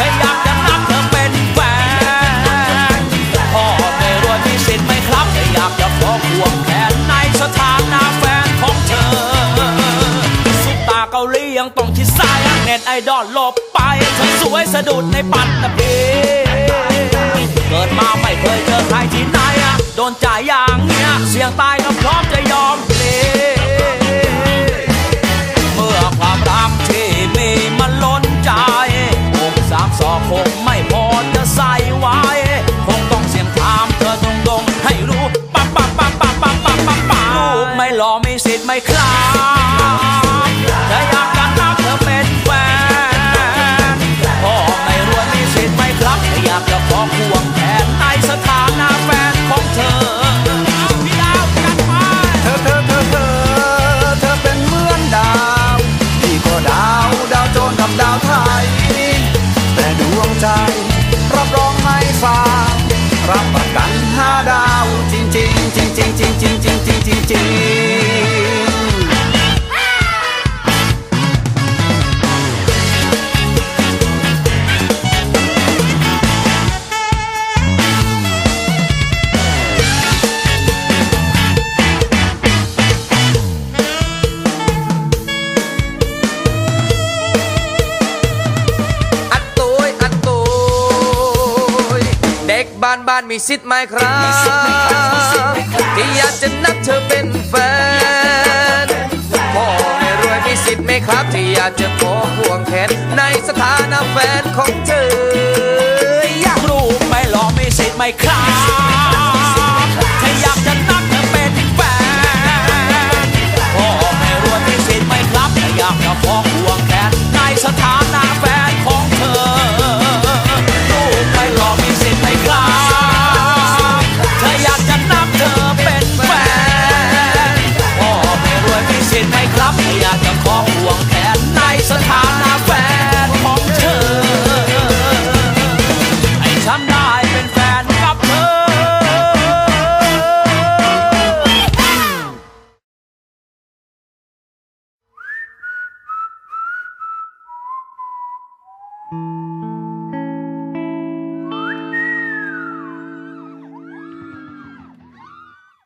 แค่อยากจะนับเธอเป็นแฟนพ่อไม่รวยมีสิทธิ์ไหมครับแค่อยากจะขอควงแขนในสถานะแฟนของเธอซุปตาเกาหลียังต้องชิดซ้ายเน็ตไอดอลหลบไปเธอสวยสะดุดในปัตตานีเกิดมาไม่เคยเจอใครที่ไหน Oh my จริงบ้านบ้านมีสิทธิ์ไหมครับ ที่อยากจะนับเธอเป็นแฟนพ่อไม่รวยมีสิทธิ์ไหมครับ ที่อยากจะขอพวงแขนในสถานะแฟนของเธอ อยากรู้ไม่รอไม่สิทธิ์ไม่ครับ